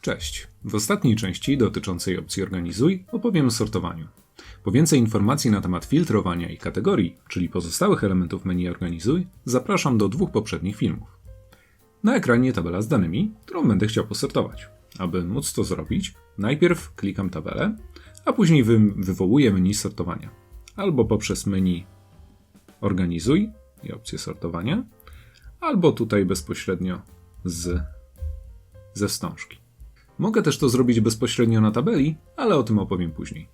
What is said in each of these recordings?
Cześć. W ostatniej części dotyczącej opcji Organizuj opowiem o sortowaniu. Po więcej informacji na temat filtrowania i kategorii, czyli pozostałych elementów menu Organizuj, zapraszam do dwóch poprzednich filmów. Na ekranie tabela z danymi, którą będę chciał posortować. Aby móc to zrobić, najpierw klikam tabelę, a później wy wywołuję menu sortowania. Albo poprzez menu Organizuj i opcję sortowania, albo tutaj bezpośrednio z, ze wstążki. Mogę też to zrobić bezpośrednio na tabeli, ale o tym opowiem później.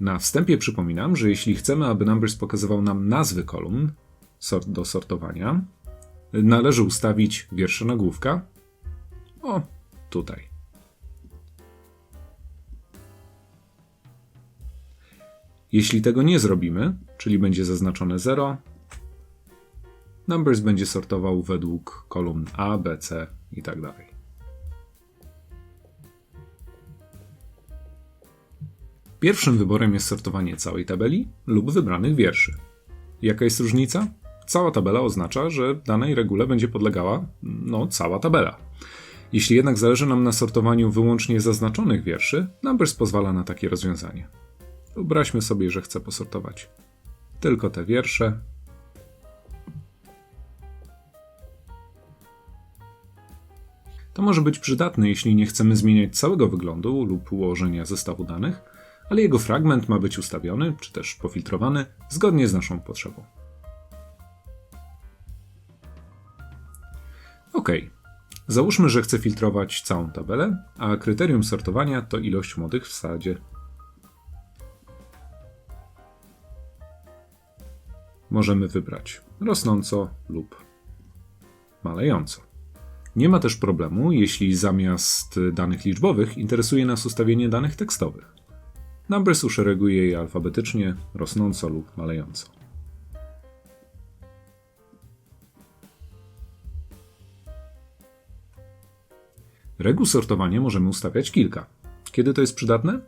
Na wstępie przypominam, że jeśli chcemy, aby Numbers pokazywał nam nazwy kolumn sort do sortowania, należy ustawić wiersze nagłówka. O, tutaj. Jeśli tego nie zrobimy, czyli będzie zaznaczone 0, Numbers będzie sortował według kolumn A, B, C i Pierwszym wyborem jest sortowanie całej tabeli lub wybranych wierszy. Jaka jest różnica? Cała tabela oznacza, że danej regule będzie podlegała no, cała tabela. Jeśli jednak zależy nam na sortowaniu wyłącznie zaznaczonych wierszy, Numbers pozwala na takie rozwiązanie. Wyobraźmy sobie, że chcę posortować tylko te wiersze. To może być przydatne, jeśli nie chcemy zmieniać całego wyglądu lub ułożenia zestawu danych, ale jego fragment ma być ustawiony, czy też pofiltrowany, zgodnie z naszą potrzebą. OK. Załóżmy, że chcę filtrować całą tabelę, a kryterium sortowania to ilość młodych w sadzie. Możemy wybrać rosnąco lub malejąco. Nie ma też problemu, jeśli zamiast danych liczbowych interesuje nas ustawienie danych tekstowych. Numbers uszereguje je alfabetycznie, rosnąco lub malejąco. Reguł sortowania możemy ustawiać kilka. Kiedy to jest przydatne?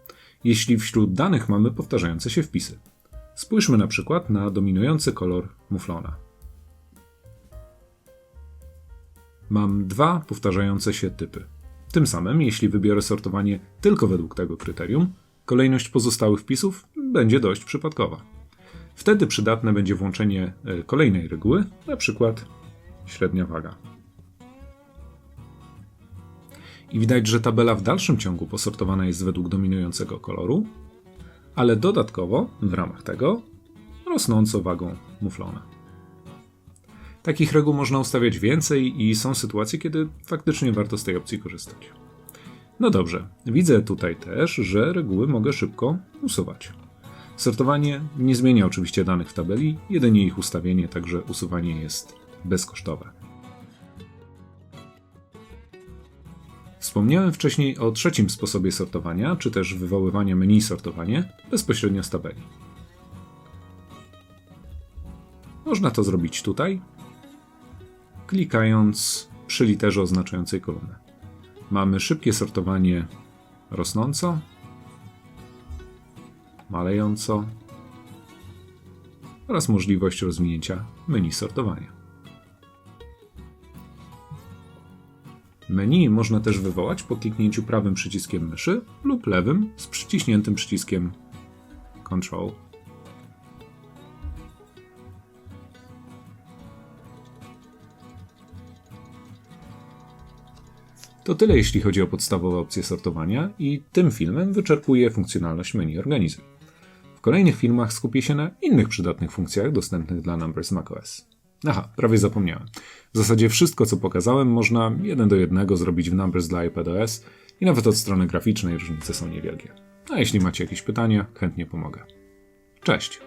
Jeśli wśród danych mamy powtarzające się wpisy. Spójrzmy na przykład na dominujący kolor muflona. Mam dwa powtarzające się typy. Tym samym, jeśli wybiorę sortowanie tylko według tego kryterium, kolejność pozostałych wpisów będzie dość przypadkowa. Wtedy przydatne będzie włączenie e, kolejnej reguły, na przykład średnia waga. I widać, że tabela w dalszym ciągu posortowana jest według dominującego koloru, ale dodatkowo w ramach tego rosnąco wagą muflona. Takich reguł można ustawiać więcej i są sytuacje, kiedy faktycznie warto z tej opcji korzystać. No dobrze, widzę tutaj też, że reguły mogę szybko usuwać. Sortowanie nie zmienia oczywiście danych w tabeli, jedynie ich ustawienie, także usuwanie jest bezkosztowe. Wspomniałem wcześniej o trzecim sposobie sortowania, czy też wywoływania menu sortowanie bezpośrednio z tabeli. Można to zrobić tutaj, klikając przy literze oznaczającej kolumnę. Mamy szybkie sortowanie rosnąco, malejąco oraz możliwość rozwinięcia menu sortowania. Menu można też wywołać po kliknięciu prawym przyciskiem myszy lub lewym z przyciśniętym przyciskiem Control To tyle jeśli chodzi o podstawowe opcje sortowania i tym filmem wyczerpuję funkcjonalność menu Organizuj. W kolejnych filmach skupię się na innych przydatnych funkcjach dostępnych dla Numbers macOS. Aha, prawie zapomniałem. W zasadzie wszystko, co pokazałem, można jeden do jednego zrobić w Numbers dla iPadOS i nawet od strony graficznej różnice są niewielkie. A jeśli macie jakieś pytania, chętnie pomogę. Cześć!